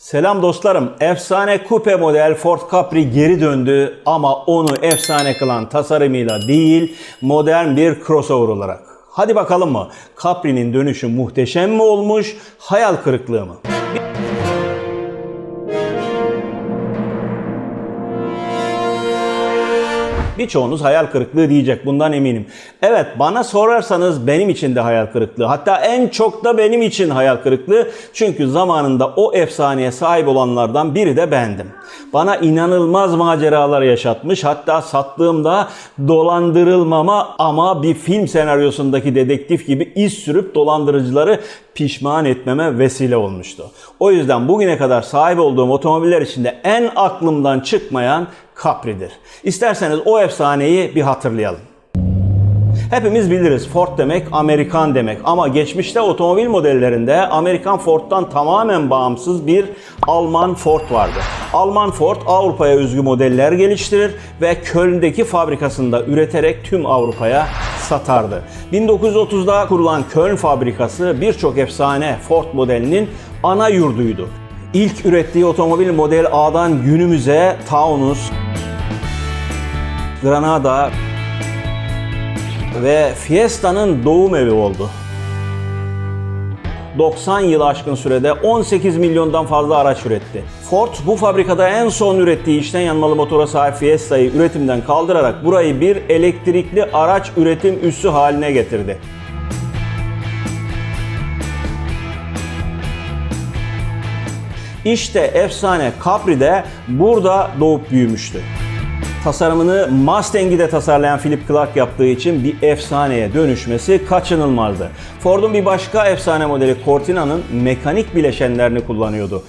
Selam dostlarım. Efsane kupe model Ford Capri geri döndü ama onu efsane kılan tasarımıyla değil modern bir crossover olarak. Hadi bakalım mı? Capri'nin dönüşü muhteşem mi olmuş, hayal kırıklığı mı? Birçoğunuz hayal kırıklığı diyecek bundan eminim. Evet bana sorarsanız benim için de hayal kırıklığı. Hatta en çok da benim için hayal kırıklığı. Çünkü zamanında o efsaneye sahip olanlardan biri de bendim. Bana inanılmaz maceralar yaşatmış. Hatta sattığımda dolandırılmama ama bir film senaryosundaki dedektif gibi iz sürüp dolandırıcıları pişman etmeme vesile olmuştu. O yüzden bugüne kadar sahip olduğum otomobiller içinde en aklımdan çıkmayan Capri'dir. İsterseniz o efsaneyi bir hatırlayalım. Hepimiz biliriz Ford demek Amerikan demek ama geçmişte otomobil modellerinde Amerikan Ford'dan tamamen bağımsız bir Alman Ford vardı. Alman Ford Avrupa'ya özgü modeller geliştirir ve Köln'deki fabrikasında üreterek tüm Avrupa'ya satardı. 1930'da kurulan Köln fabrikası birçok efsane Ford modelinin ana yurduydu. İlk ürettiği otomobil model A'dan günümüze Taunus, Granada, ve Fiesta'nın doğum evi oldu. 90 yıl aşkın sürede 18 milyondan fazla araç üretti. Ford bu fabrikada en son ürettiği içten yanmalı motora sahip Fiesta'yı üretimden kaldırarak burayı bir elektrikli araç üretim üssü haline getirdi. İşte efsane Capri de burada doğup büyümüştü. Tasarımını Mustang'i de tasarlayan Philip Clark yaptığı için bir efsaneye dönüşmesi kaçınılmazdı. Ford'un bir başka efsane modeli Cortina'nın mekanik bileşenlerini kullanıyordu.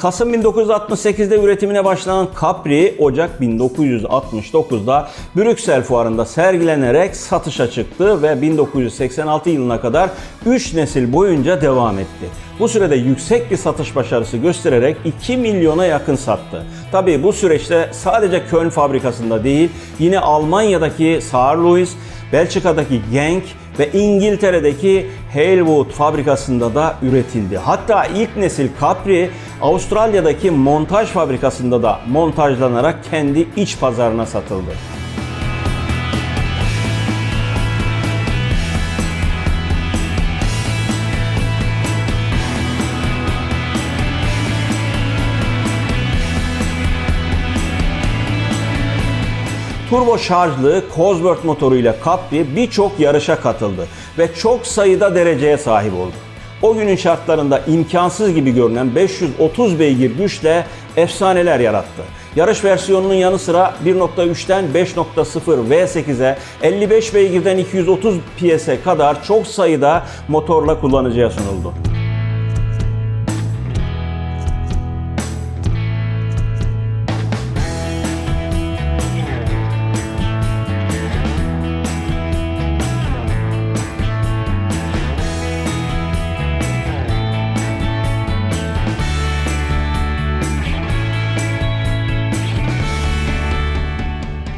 Kasım 1968'de üretimine başlanan Capri, Ocak 1969'da Brüksel fuarında sergilenerek satışa çıktı ve 1986 yılına kadar 3 nesil boyunca devam etti. Bu sürede yüksek bir satış başarısı göstererek 2 milyona yakın sattı. Tabi bu süreçte sadece Köln fabrikasında değil, yine Almanya'daki Saarlouis, Belçika'daki Genk ve İngiltere'deki Halewood fabrikasında da üretildi. Hatta ilk nesil Capri Avustralya'daki montaj fabrikasında da montajlanarak kendi iç pazarına satıldı. Turbo şarjlı Cosworth motoruyla Capri birçok yarışa katıldı ve çok sayıda dereceye sahip oldu. O günün şartlarında imkansız gibi görünen 530 beygir güçle efsaneler yarattı. Yarış versiyonunun yanı sıra 1.3'ten 5.0 V8'e 55 beygirden 230 PS'e kadar çok sayıda motorla kullanıcıya sunuldu.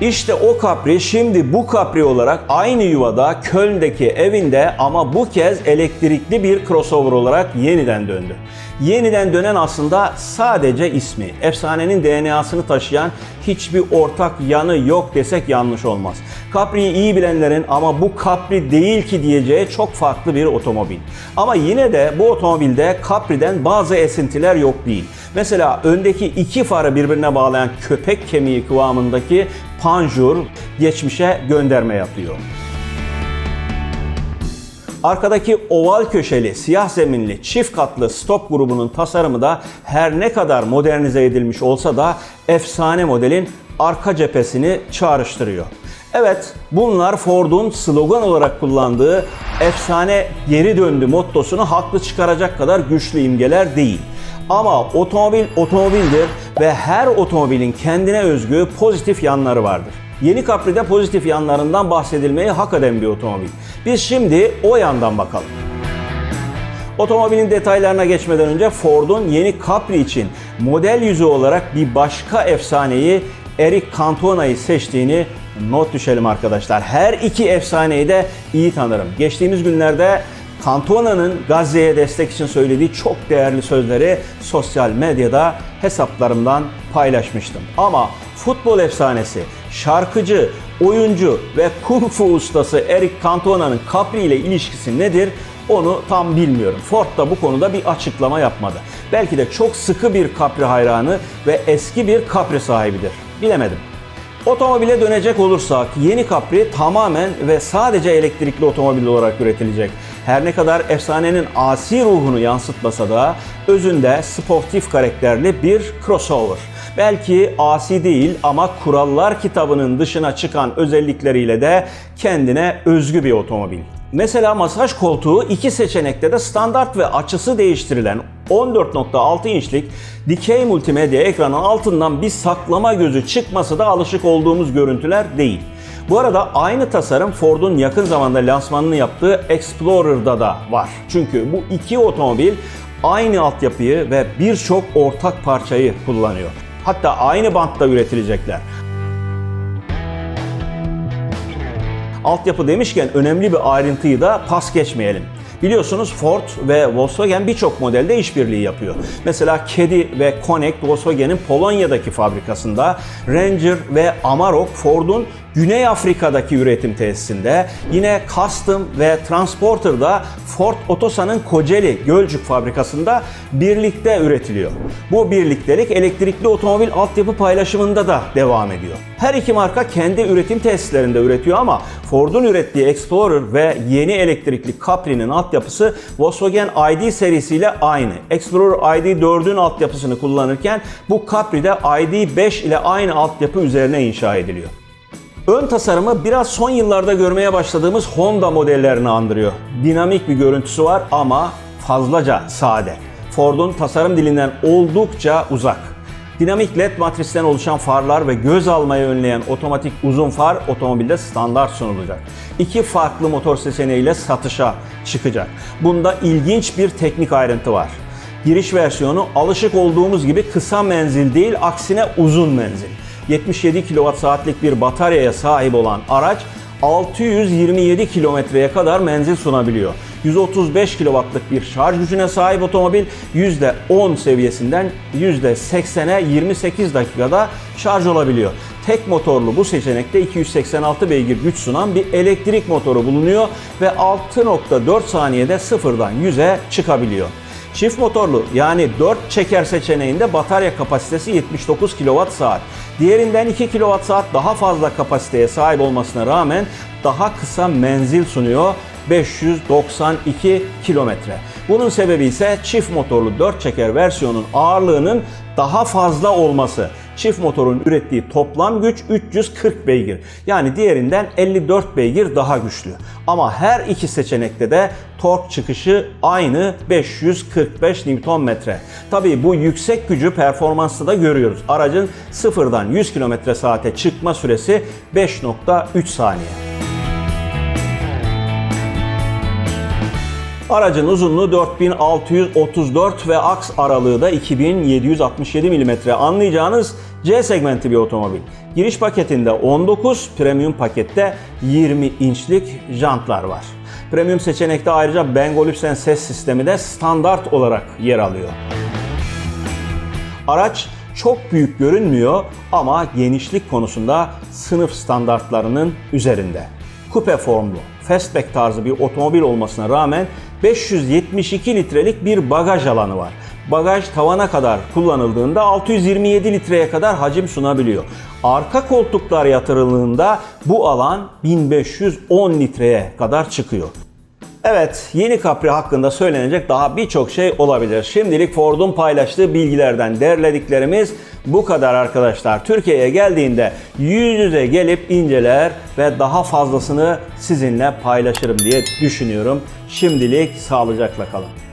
İşte o Capri şimdi bu Capri olarak aynı yuvada Köln'deki evinde ama bu kez elektrikli bir crossover olarak yeniden döndü. Yeniden dönen aslında sadece ismi. Efsanenin DNA'sını taşıyan hiçbir ortak yanı yok desek yanlış olmaz. Capri'yi iyi bilenlerin ama bu Capri değil ki diyeceği çok farklı bir otomobil. Ama yine de bu otomobilde Capri'den bazı esintiler yok değil. Mesela öndeki iki farı birbirine bağlayan köpek kemiği kıvamındaki panjur geçmişe gönderme yapıyor. Arkadaki oval köşeli, siyah zeminli, çift katlı stop grubunun tasarımı da her ne kadar modernize edilmiş olsa da efsane modelin arka cephesini çağrıştırıyor. Evet, bunlar Ford'un slogan olarak kullandığı efsane geri döndü mottosunu haklı çıkaracak kadar güçlü imgeler değil. Ama otomobil otomobildir ve her otomobilin kendine özgü pozitif yanları vardır. Yeni Capri'de pozitif yanlarından bahsedilmeyi hak eden bir otomobil. Biz şimdi o yandan bakalım. Otomobilin detaylarına geçmeden önce Ford'un yeni Capri için model yüzü olarak bir başka efsaneyi Eric Cantona'yı seçtiğini not düşelim arkadaşlar. Her iki efsaneyi de iyi tanırım. Geçtiğimiz günlerde Cantona'nın Gazze'ye destek için söylediği çok değerli sözleri sosyal medyada hesaplarımdan paylaşmıştım. Ama futbol efsanesi, şarkıcı, oyuncu ve kung fu ustası Eric Cantona'nın Capri ile ilişkisi nedir? Onu tam bilmiyorum. Ford da bu konuda bir açıklama yapmadı. Belki de çok sıkı bir Capri hayranı ve eski bir Capri sahibidir. Bilemedim. Otomobile dönecek olursak yeni Capri tamamen ve sadece elektrikli otomobil olarak üretilecek. Her ne kadar efsanenin asi ruhunu yansıtmasa da özünde sportif karakterli bir crossover. Belki asi değil ama kurallar kitabının dışına çıkan özellikleriyle de kendine özgü bir otomobil. Mesela masaj koltuğu iki seçenekte de standart ve açısı değiştirilen 14.6 inçlik dikey multimedya ekranın altından bir saklama gözü çıkması da alışık olduğumuz görüntüler değil. Bu arada aynı tasarım Ford'un yakın zamanda lansmanını yaptığı Explorer'da da var. Çünkü bu iki otomobil aynı altyapıyı ve birçok ortak parçayı kullanıyor. Hatta aynı bantta üretilecekler. Altyapı demişken önemli bir ayrıntıyı da pas geçmeyelim. Biliyorsunuz Ford ve Volkswagen birçok modelde işbirliği yapıyor. Mesela Kedi ve Connect Volkswagen'in Polonya'daki fabrikasında, Ranger ve Amarok Ford'un Güney Afrika'daki üretim tesisinde, yine Custom ve Transporter'da Ford Otosan'ın Kocaeli Gölcük fabrikasında birlikte üretiliyor. Bu birliktelik elektrikli otomobil altyapı paylaşımında da devam ediyor. Her iki marka kendi üretim tesislerinde üretiyor ama Ford'un ürettiği Explorer ve yeni elektrikli Capri'nin altyapısı Volkswagen ID serisiyle aynı. Explorer ID 4'ün altyapısını kullanırken bu Capri de ID 5 ile aynı altyapı üzerine inşa ediliyor. Ön tasarımı biraz son yıllarda görmeye başladığımız Honda modellerini andırıyor. Dinamik bir görüntüsü var ama fazlaca sade. Ford'un tasarım dilinden oldukça uzak. Dinamik led matristen oluşan farlar ve göz almayı önleyen otomatik uzun far otomobilde standart sunulacak. İki farklı motor seçeneğiyle satışa çıkacak. Bunda ilginç bir teknik ayrıntı var. Giriş versiyonu alışık olduğumuz gibi kısa menzil değil aksine uzun menzil. 77 kWh'lik bir bataryaya sahip olan araç 627 kilometreye kadar menzil sunabiliyor. 135 kW'lık bir şarj gücüne sahip otomobil %10 seviyesinden %80'e 28 dakikada şarj olabiliyor. Tek motorlu bu seçenekte 286 beygir güç sunan bir elektrik motoru bulunuyor ve 6.4 saniyede sıfırdan 100'e çıkabiliyor. Çift motorlu yani 4 çeker seçeneğinde batarya kapasitesi 79 kWh. Diğerinden 2 kWh daha fazla kapasiteye sahip olmasına rağmen daha kısa menzil sunuyor 592 kilometre. Bunun sebebi ise çift motorlu 4 çeker versiyonun ağırlığının daha fazla olması. Çift motorun ürettiği toplam güç 340 beygir. Yani diğerinden 54 beygir daha güçlü. Ama her iki seçenekte de tork çıkışı aynı 545 Nm. Tabii bu yüksek gücü performansta da görüyoruz. Aracın sıfırdan 100 km saate çıkma süresi 5.3 saniye. Aracın uzunluğu 4634 ve aks aralığı da 2767 mm. Anlayacağınız C segmenti bir otomobil. Giriş paketinde 19, premium pakette 20 inçlik jantlar var. Premium seçenekte ayrıca Bangolufsen ses sistemi de standart olarak yer alıyor. Araç çok büyük görünmüyor ama genişlik konusunda sınıf standartlarının üzerinde. Kupe formlu, fastback tarzı bir otomobil olmasına rağmen 572 litrelik bir bagaj alanı var. Bagaj tavana kadar kullanıldığında 627 litreye kadar hacim sunabiliyor. Arka koltuklar yatırıldığında bu alan 1510 litreye kadar çıkıyor. Evet, yeni Capri hakkında söylenecek daha birçok şey olabilir. Şimdilik Ford'un paylaştığı bilgilerden derlediklerimiz bu kadar arkadaşlar. Türkiye'ye geldiğinde yüz yüze gelip inceler ve daha fazlasını sizinle paylaşırım diye düşünüyorum. Şimdilik sağlıcakla kalın.